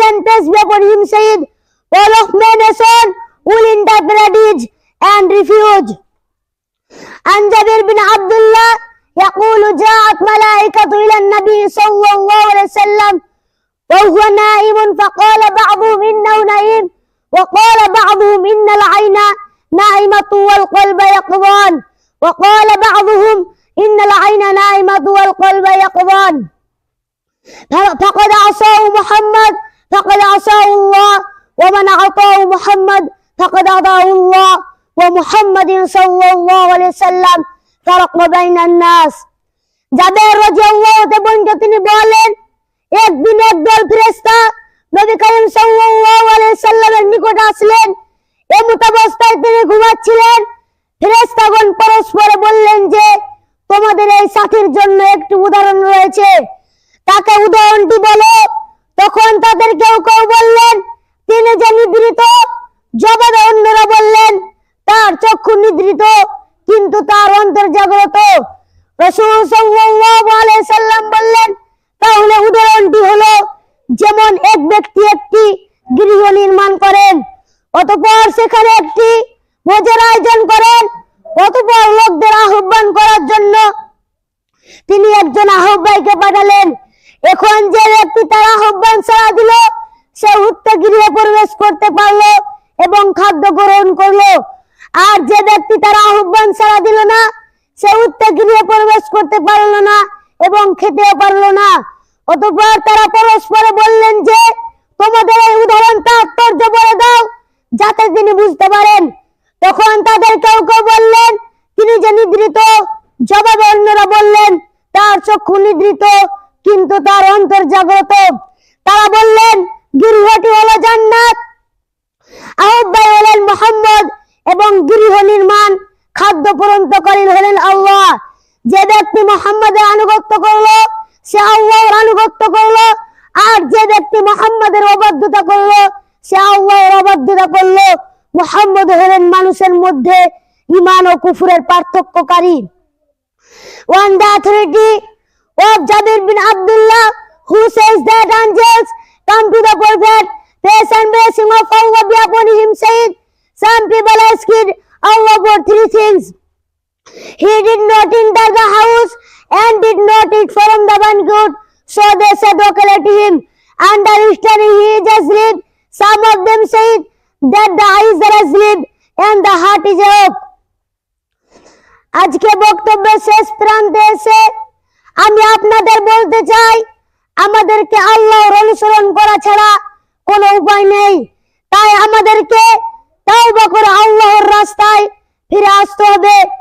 sentence before him said, All of men a son will interpret and refuse. عن جابر بن عبد الله يقول جاءت ملائكة إلى النبي صلى الله عليه وسلم وهو نائم فقال بعضهم إنه نائم وقال بعضهم إن العين نائمة والقلب يقظان وقال بعضهم إن العين نائمة والقلب يقظان فقد عصاه محمد فقد عصاه الله ومن أعطاه محمد فقد أعطاه الله ومحمد صلى الله عليه وسلم فرق بين الناس যাদের রাদিয়াল্লাহু তাআলা তিনি বলেন একদিন একদল ফেরেশতা নবী করিম সাল্লাল্লাহু আলাইহি সাল্লামের নিকট আসলেন এমত অবস্থায় তিনি ঘুমাচ্ছিলেন ফেরেশতাগণ পরস্পরে বললেন যে তোমাদের এই সাথীর জন্য একটি উদাহরণ রয়েছে তাকে উদাহরণটি চক্ষু কিন্তু তার অন্তর জাগ্রত বললেন, তাহলে উদাহরণটি হলো, যেমন এক ব্যক্তি একটি গৃহ নির্মাণ করেন, অতঃপর সেখানে একটি ভোজের আয়োজন করেন, অতঃপর লোকদের আহ্বান করার জন্য তিনি একজন আহ্বায়কে পাঠালেন। এখন যে ব্যক্তি তার আহ্বান সাড়া দিল, সে উক্ত গৃহে প্রবেশ করতে পারল এবং খাদ্য গ্রহণ করল। আর যে ব্যক্তি তার আহ্বান সাড়া দিল না, সে উক্ত গৃহে প্রবেশ করতে পারল না এবং খেতেও পারল না। অতঃপর তারা পরস্পরে বললেন যে, তোমাদের এই উদাহরণ তাৎপর্য বলে দাও, যাতে তিনি বুঝতে পারেন। তখন তাদের কেউ কেউ বললেন, তিনি যে নিদ্রিত, জবাবে অন্যরা বললেন, তার চক্ষু নিদ্রিত, কিন্তু তার অন্তর জাগ্রত। তারা বললেন, গৃহটি হলো জান্নাত আহ্বাই হলেন মোহাম্মদ এবং গৃহ নির্মাণ খাদ্য পূরণকারী হলেন আল্লাহ যে ব্যক্তি মোহাম্মদের আনুগত্য করল সে আল্লাহর আনুগত্য করল আর যে ব্যক্তি মোহাম্মদের অবাধ্যতা করল সে আল্লাহর অবাধ্যতা করল মোহাম্মদ হলেন মানুষের মধ্যে ইমান ও কুফুরের পার্থক্যকারী on the authority of Jabir bin Abdullah, who says that angels come to the prophet, peace and blessing of Allah be upon him, saying, Some people for three things. He did not enter the house and did not eat from the banquet, so they said, Okay, him. Understanding he is asleep. Some of them said that the eyes are asleep and the heart is awake. আজকে বক্তব্যের শেষ প্রান্তে এসে আমি আপনাদের বলতে চাই আমাদেরকে আল্লাহর অনুসরণ করা ছাড়া কোনো উপায় নেই তাই আমাদেরকে biraz tövbe